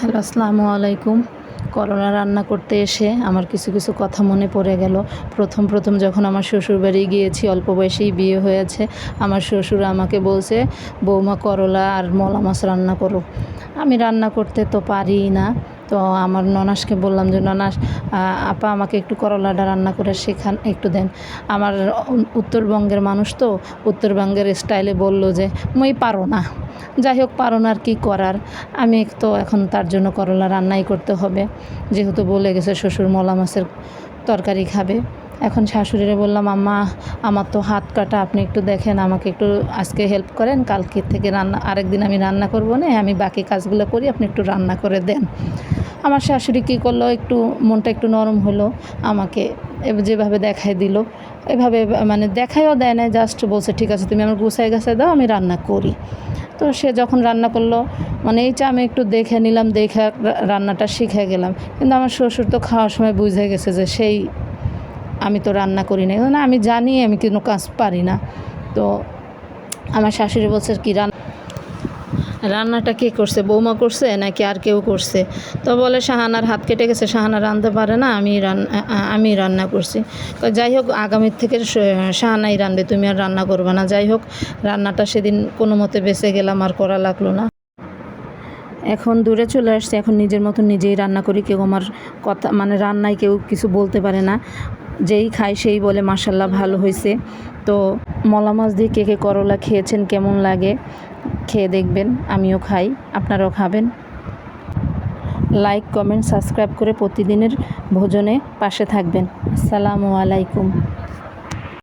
Hello, আসসালামু আলাইকুম। Corona রান্না করতে এসে আমার কিছু কিছু কথা মনে পড়ে গেল। প্রথম প্রথম যখন আমার শ্বশুর বাড়ি গিয়েছি, অল্প বয়সেই বিয়ে হয়েছে, আমার শ্বশুর আমাকে বলছে, বৌমা, করলা আর মলা মাছ রান্না করো। আমি রান্না করতে তো পারি না। তো আমার ননাসকে বললাম যে ননাস আপা আমাকে একটু করলাটা রান্না করে শেখান, একটু দেন। আমার উত্তরবঙ্গের মানুষ তো উত্তরবঙ্গের স্টাইলে বলল যে, মই পারো না। যাই হোক, পারো না আর কী করার। আমি তো এখন তার জন্য করলা রান্নাই করতে হবে। যেহেতু বলে গেছে শ্বশুর মলা মাছের তরকারি খাবে। এখন শাশুড়িরে বললাম, আম্মা, আমার তো হাত কাটা, আপনি একটু দেখেন, আমাকে একটু আজকে হেল্প করেন, কালকে থেকে রান্না, আরেকদিন আমি রান্না করব না, আমি বাকি কাজগুলো করি, আপনি একটু রান্না করে দেন। আমার শাশুড়ি কী করল? একটু মনটা একটু নরম হলো, আমাকে যেভাবে দেখাই দিল। এভাবে মানে দেখাইও দেয় না জাস্ট বলছে, ঠিক আছে, তুমি আমার গুছাই গাছাই দাও, আমি রান্না করি। তো সে যখন রান্না করল মানে এই এইটা আমি একটু দেখে নিলাম, দেখে রান্নাটা শিখে গেলাম। কিন্তু আমার শ্বশুর তো খাওয়ার সময় বুঝে গেছে যে সেই আমি তো রান্না করি না, আমি জানি আমি কোনো কাজ পারি না। তো আমার শাশুড়ি বলছে, কি রান্না রান্নাটা কে করছে? বৌমা করছে নাকি আর কেউ করছে? তো বলে, শাহানার হাত কেটে গেছে, শাহানা রাঁধতে পারে না, আমি রান্না আমি রান্না করছি। যাই হোক, আগামীর থেকে শাহানাই রাঁধবে, তুমি আর রান্না করবে না। যাই হোক, রান্নাটা সেদিন কোনো মতে বেঁচে গেলাম, আর করা লাগল না। এখন দূরে চলে আসছে, এখন নিজের মতো নিজেই রান্না করি, কেউ আমার কথা মানে রান্নায় কেউ কিছু বলতে পারে না। যেই খায় সেই বলে মাসাল্লাহ ভালো হয়েছে তো মলা মাছ দিয়ে কে কে করলা খেয়েছেন, কেমন লাগে, খেয়ে দেখবেন, আমিও খাই, আপনারাও খাবেন। লাইক, কমেন্ট, সাবস্ক্রাইব করে প্রতিদিনের ভোজনে পাশে থাকবেন। আসসালামু আলাইকুম।